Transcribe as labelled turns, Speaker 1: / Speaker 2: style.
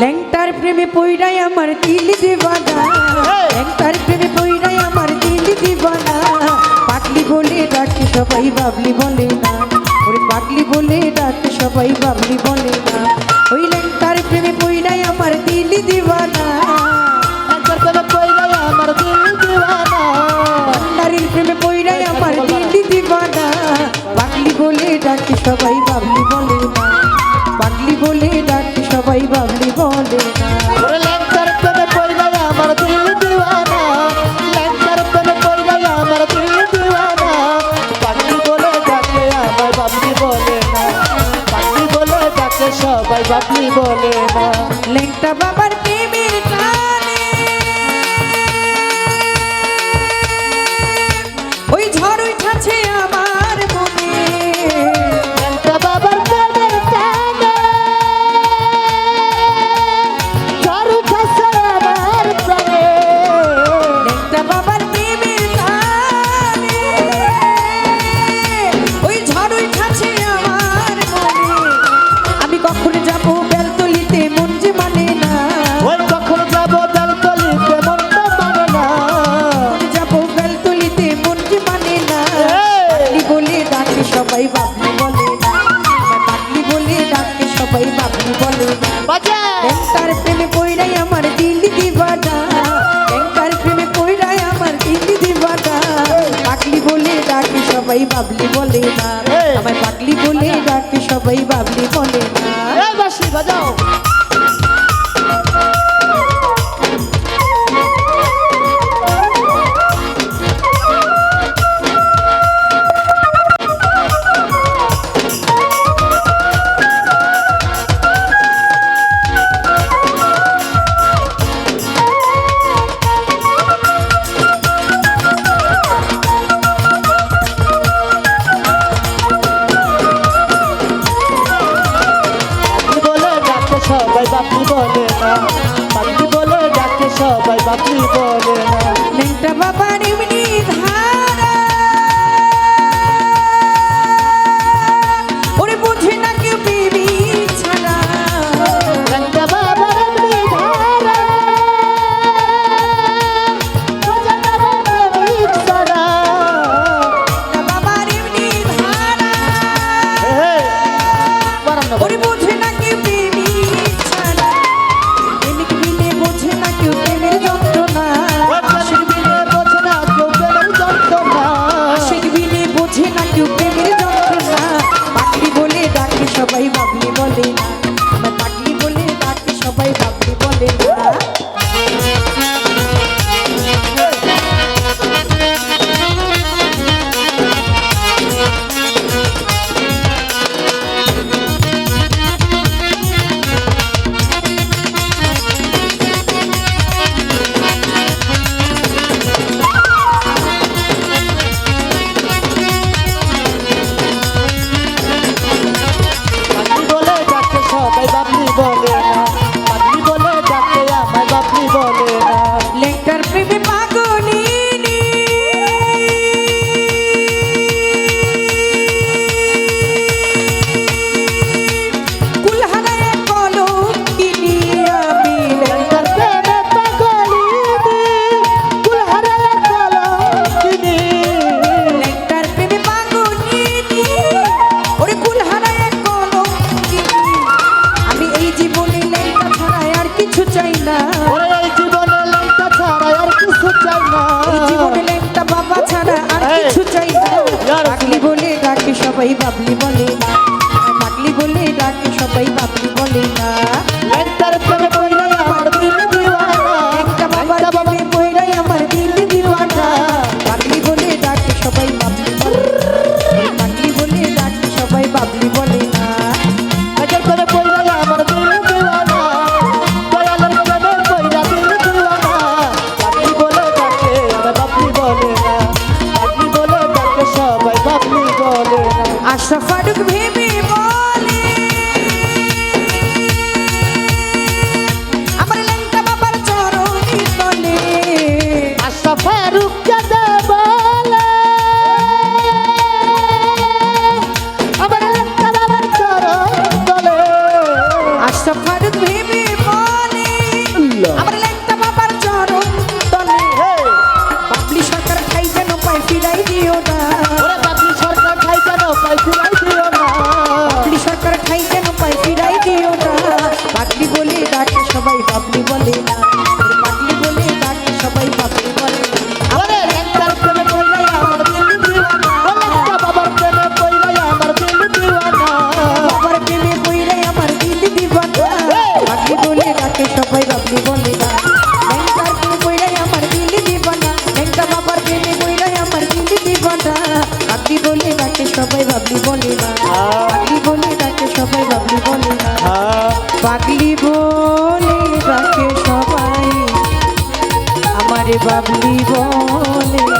Speaker 1: লেংটার প্রেমে পইরাই আমার দিল দিবানা। লেংটার প্রেমে পইরাই আমার দিল দিবানা। পাগলি বলে ডাকে সবাই বাবলি বলে না। ওরে পাগলি বলে ডাকে সবাই বাবলি বলে না। ওই লেংটার প্রেমে পইরাই আমার দিল দিবানা। সবাই সবাই বাপি বলে না। লেংটা বাবার বলো
Speaker 2: বাজা।
Speaker 1: ট্যাঙ্কার প্রেমে কইরাই আমার দিল দিবাটা আমার দিল দিবাটা পাগলি বলে ডাকে সবাই বাবলি বলে না। আমার পাগলি বলে ডাকে সবাই বাবলি বলে না।
Speaker 2: বাজাও। সবাই বাপি বলে না। বাপি বলে ডাকে সবাই বাপি বলে না।
Speaker 1: বাবা বাবলি বলে না। আমার পাটি বলে ডাকে সবাই বাবলি বলে না।
Speaker 3: boli. Hadut
Speaker 1: me.
Speaker 3: পাগলি বলে ডাকে সবাই। আমারে বাবলি বলে